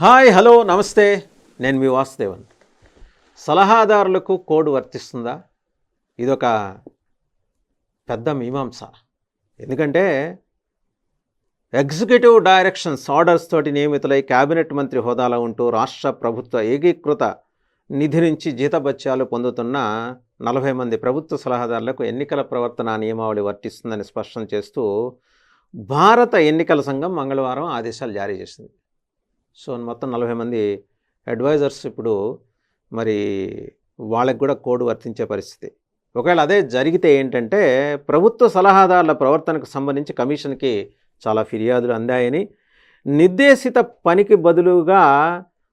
Hi hello నమస్తే. నేను మీ Vasudevan. సలహాదారులకు code వర్తిస్తుందా? ఇదొక పెద్ద మీమాంస. ఎందుకంటే ఎగ్జిక్యూటివ్ డైరెక్షన్స్ ఆర్డర్స్ తోటి నియమితులై క్యాబినెట్ మంత్రి హోదాలో ఉంటూ రాష్ట్ర ప్రభుత్వ ఏకీకృత నిధి నుంచి జీతభత్యాలు పొందుతున్న నలభై మంది ప్రభుత్వ సలహాదారులకు ఎన్నికల ప్రవర్తన నియమావళి వర్తిస్తుందని స్పష్టం చేస్తూ భారత ఎన్నికల సంఘం మంగళవారం ఆదేశాలు జారీ చేసింది. సో మొత్తం నలభై మంది అడ్వైజర్స్ ఇప్పుడు మరి వాళ్ళకి కూడా కోడ్ వర్తించే పరిస్థితి. ఒకవేళ అదే జరిగితే ఏంటంటే ప్రభుత్వ సలహాదారుల ప్రవర్తనకు సంబంధించి కమిషన్కి చాలా ఫిర్యాదులు అందాయని నిర్దేశిత పనికి బదులుగా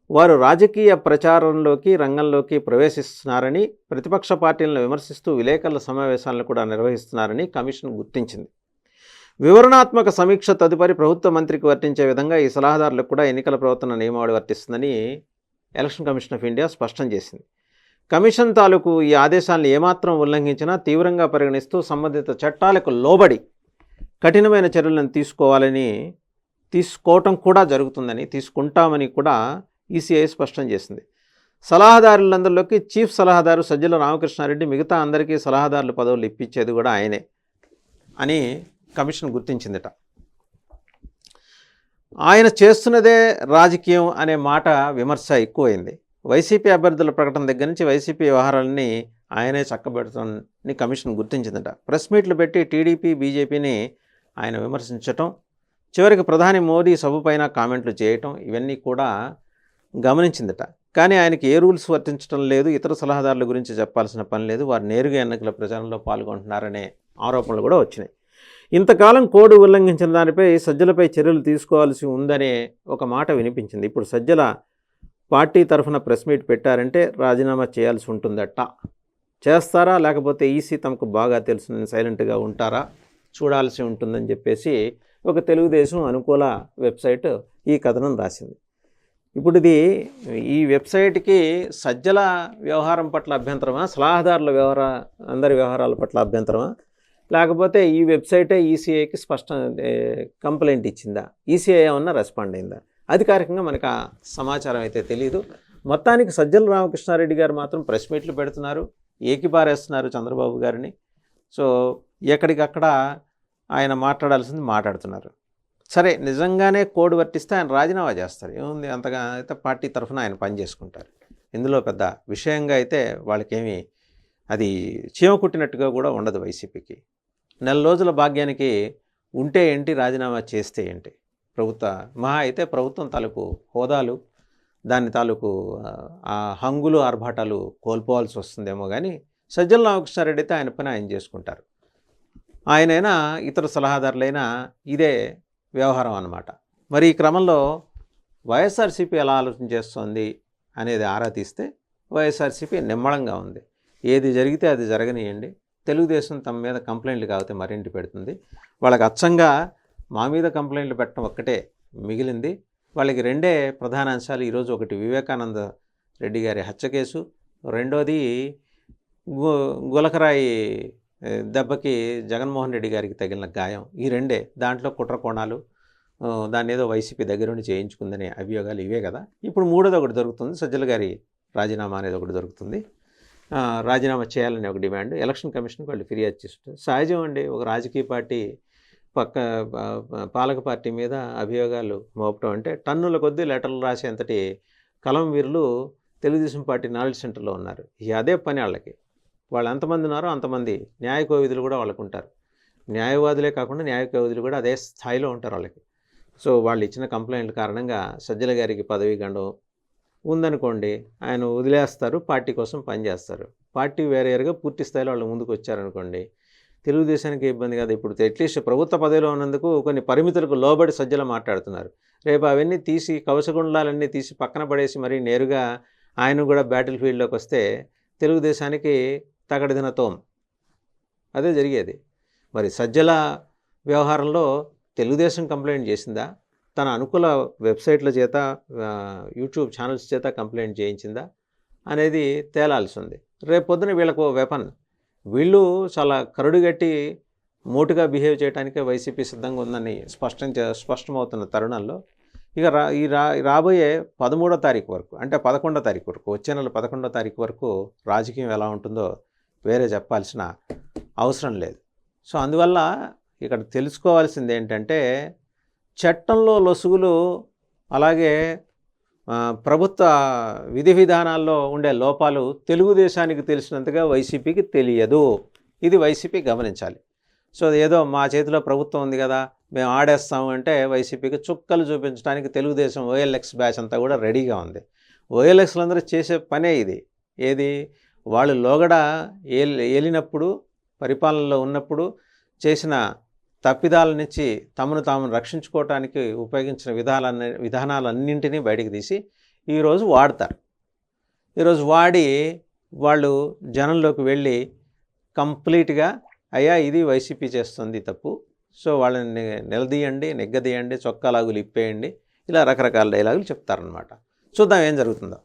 వారు రాజకీయ ప్రచారంలోకి రంగంలోకి ప్రవేశిస్తున్నారని ప్రతిపక్ష పార్టీలను విమర్శిస్తూ విలేకరుల సమావేశాలను కూడా నిర్వహిస్తున్నారని కమిషన్ గుర్తించింది. వివరణాత్మక సమీక్ష తదుపరి ప్రభుత్వ మంత్రికి వర్తించే విధంగా ఈ సలహాదారులకు కూడా ఎన్నికల ప్రవర్తన నియమావళి వర్తిస్తుందని ఎలక్షన్ కమిషన్ ఆఫ్ ఇండియా స్పష్టం చేసింది. కమిషన్ తాలూకు ఈ ఆదేశాలను ఏమాత్రం ఉల్లంఘించినా తీవ్రంగా పరిగణిస్తూ సంబంధిత చట్టాలకు లోబడి కఠినమైన చర్యలను తీసుకోవాలని తీసుకోవటం కూడా జరుగుతుందని తీసుకుంటామని కూడా ఈసీఐ స్పష్టం చేసింది. సలహాదారులందరిలోకి చీఫ్ సలహాదారు సజ్జల రామకృష్ణారెడ్డి మిగతా అందరికీ సలహాదారుల పదవులు ఇప్పించేది కూడా ఆయనే అని కమిషన్ గుర్తించిందట. ఆయన చేస్తున్నదే రాజకీయం అనే మాట విమర్శ ఎక్కువైంది. వైసీపీ అభ్యర్థుల ప్రకటన దగ్గర నుంచి వైసీపీ వ్యవహారాలని ఆయనే చక్కబెడుతుందని కమిషన్ గుర్తించిందట. ప్రెస్ మీట్లు పెట్టి టీడీపీ బీజేపీని ఆయన విమర్శించటం చివరికి ప్రధాని మోదీ సభపైన కామెంట్లు చేయటం ఇవన్నీ కూడా గమనించిందట. కానీ ఆయనకి ఏ రూల్స్ వర్తించడం లేదు ఇతర సలహాదారుల గురించి చెప్పాల్సిన పని లేదు వారు నేరుగా ఎన్నికల ప్రచారంలో పాల్గొంటున్నారనే ఆరోపణలు కూడా వచ్చినాయి. ఇంతకాలం కోడ్ ఉల్లంఘించిన దానిపై సజ్జలపై చర్యలు తీసుకోవాల్సి ఉందనే ఒక మాట వినిపించింది. ఇప్పుడు సజ్జల పార్టీ తరఫున ప్రెస్ మీట్ పెట్టారంటే రాజీనామా చేయాల్సి ఉంటుందట. చేస్తారా? లేకపోతే ఈసీ తమకు బాగా తెలుసునని సైలెంట్గా ఉంటారా? చూడాల్సి ఉంటుందని చెప్పేసి ఒక తెలుగుదేశం అనుకూల వెబ్సైట్ ఈ కథనం రాసింది. ఇప్పుడు ఇది ఈ వెబ్సైట్కి సజ్జల వ్యవహారం పట్ల అభ్యంతరమా? సలహాదారుల వ్యవహార అందరి వ్యవహారాల పట్ల అభ్యంతరమా? లేకపోతే ఈ వెబ్సైటే ఈసీఐకి స్పష్ట కంప్లైంట్ ఇచ్చిందా? ఈసీఐ ఏమన్నా రెస్పాండ్ అయిందా? అధికారికంగా మనకు ఆ సమాచారం అయితే తెలియదు మొత్తానికి సజ్జల రామకృష్ణారెడ్డి గారు మాత్రం ప్రెస్ మీట్లు పెడుతున్నారు ఏకిపారేస్తున్నారు చంద్రబాబు గారిని. సో ఎక్కడికక్కడ ఆయన మాట్లాడాల్సింది మాట్లాడుతున్నారు. సరే నిజంగానే కోడ్ వర్తిస్తే ఆయన రాజీనామా చేస్తారు. ఏముంది అంతగా అయితే పార్టీ తరఫున ఆయన పని చేసుకుంటారు. ఇందులో పెద్ద విషయంగా అయితే వాళ్ళకేమీ అది చీమ కుట్టినట్టుగా కూడా ఉండదు వైసీపీకి. నెల రోజుల భాగ్యానికి ఉంటే ఏంటి రాజీనామా చేస్తే ఏంటి? ప్రభుత్వ మహా అయితే ప్రభుత్వం తాలూకు హోదాలు దాని తాలూకు ఆ, హంగులు ఆర్భాటాలు కోల్పోవాల్సి వస్తుందేమో కానీ సజ్జల రామకృష్ణారెడ్డి అయితే ఆయన పని ఆయన చేసుకుంటారు. ఆయనైనా ఇతర సలహాదారులైనా ఇదే వ్యవహారం అన్నమాట. మరి ఈ క్రమంలో వైఎస్ఆర్సీపీ ఎలా ఆలోచన చేస్తోంది అనేది ఆరా తీస్తే వైఎస్ఆర్సీపీ నిమ్మళంగా ఉంది. ఏది జరిగితే అది జరగనియండి. తెలుగుదేశం తమ మీద కంప్లైంట్లు కాకపోతే మరింటి పెడుతుంది? వాళ్ళకి అచ్చంగా మా మీద కంప్లైంట్లు పెట్టడం ఒక్కటే మిగిలింది. వాళ్ళకి రెండే ప్రధాన అంశాలు. ఈరోజు ఒకటి వివేకానంద రెడ్డి గారి హత్య కేసు. రెండోది గులకరాయి దెబ్బకి జగన్మోహన్ రెడ్డి గారికి తగిలిన గాయం. ఈ రెండే దాంట్లో కుట్ర కోణాలు దాని దాన్ని ఏదో వైసీపీ దగ్గరుండి చేయించుకుందనే అభియోగాలు ఇవే కదా. ఇప్పుడు మూడోది ఒకటి దొరుకుతుంది. సజ్జల గారి రాజీనామా అనేది ఒకటి దొరుకుతుంది. రాజీనామా చేయాలని ఒక డిమాండ్. ఎలక్షన్ కమిషన్కి వాళ్ళు ఫిర్యాదు చేస్తుంటారు. సహజం అండి ఒక రాజకీయ పార్టీ పక్క పాలక పార్టీ మీద అభియోగాలు మోపటం అంటే టన్నుల కొద్దీ లెటర్లు రాసేంతటి కలం వీరులు తెలుగుదేశం పార్టీ నాలెడ్జ్ సెంటర్లో ఉన్నారు. ఇక అదే పని వాళ్ళకి. వాళ్ళు ఎంతమంది ఉన్నారో అంతమంది న్యాయ కోవిధులు కూడా వాళ్ళకు ఉంటారు. న్యాయవాదులే కాకుండా న్యాయ కోవిధులు కూడా అదే స్థాయిలో ఉంటారు వాళ్ళకి. సో వాళ్ళు ఇచ్చిన కంప్లైంట్ల కారణంగా సజ్జల గారికి పదవీ గండం ఉందనుకోండి ఆయన వదిలేస్తారు పార్టీ కోసం పనిచేస్తారు పార్టీ వేరేగా పూర్తి స్థాయిలో వాళ్ళు ముందుకు వచ్చారనుకోండి తెలుగుదేశానికి ఇబ్బంది కాదు. ఇప్పుడు అట్లీస్ట్ ప్రభుత్వ పదవిలో ఉన్నందుకు కొన్ని పరిమితులకు లోబడి సజ్జలు మాట్లాడుతున్నారు. రేపు అవన్నీ తీసి కవచగుండాలన్నీ తీసి పక్కన పడేసి మరీ నేరుగా ఆయన కూడా బ్యాటిల్ ఫీల్డ్లోకి వస్తే తెలుగుదేశానికి తగడిదిన తోం. అదే జరిగేది. మరి సజ్జల వ్యవహారంలో తెలుగుదేశం కంప్లైంట్ చేసిందా? తన అనుకూల వెబ్సైట్ల చేత యూట్యూబ్ ఛానల్స్ చేత కంప్లైంట్ చేయించిందా అనేది తేలాల్సి ఉంది రేపు పొద్దున వీళ్ళకు వెపన్. వీళ్ళు చాలా కరుడుగట్టి మోటుగా బిహేవ్ చేయడానికే వైసీపీ సిద్ధంగా ఉందని స్పష్టం చే స్పష్టమవుతున్న తరుణంలో ఇక రా ఈ రా రాబోయే పదమూడో తారీఖు వరకు అంటే పదకొండో తారీఖు వరకు వచ్చే నెల పదకొండో తారీఖు వరకు రాజకీయం ఎలా ఉంటుందో వేరే చెప్పాల్సిన అవసరం లేదు. సో అందువల్ల ఇక్కడ తెలుసుకోవాల్సింది ఏంటంటే చట్టంలో లొసుగులు అలాగే ప్రభుత్వ విధి విధానాల్లో ఉండే లోపాలు తెలుగుదేశానికి తెలిసినంతగా వైసీపీకి తెలియదు. ఇది వైసీపీ గమనించాలి. సో ఏదో మా చేతిలో ప్రభుత్వం ఉంది కదా మేము ఆడేస్తాము అంటే వైసీపీకి చుక్కలు చూపించడానికి తెలుగుదేశం ఓఎల్ఎక్స్ బ్యాచ్ అంతా కూడా రెడీగా ఉంది. ఓఎల్ఎక్స్లు అందరూ చేసే పనే ఇది. ఏది? వాళ్ళు లోగడ ఏల్ ఏలినప్పుడు పరిపాలనలో ఉన్నప్పుడు చేసిన తప్పిదాల నుంచి తమను తాము రక్షించుకోవటానికి ఉపయోగించిన విధాలన్నీ విధానాలన్నింటినీ బయటికి తీసి ఈరోజు వాడతారు. ఈరోజు వాడి వాళ్ళు జనంలోకి వెళ్ళి కంప్లీట్గా అయ్యా ఇది వైసీపీ చేస్తుంది తప్పు సో వాళ్ళని నిలదీయండి నెగ్గదీయండి చొక్కా లాగులు ఇప్పేయండి ఇలా రకరకాల డైలాగులు చెప్తారనమాట చూద్దాం ఏం జరుగుతుందో.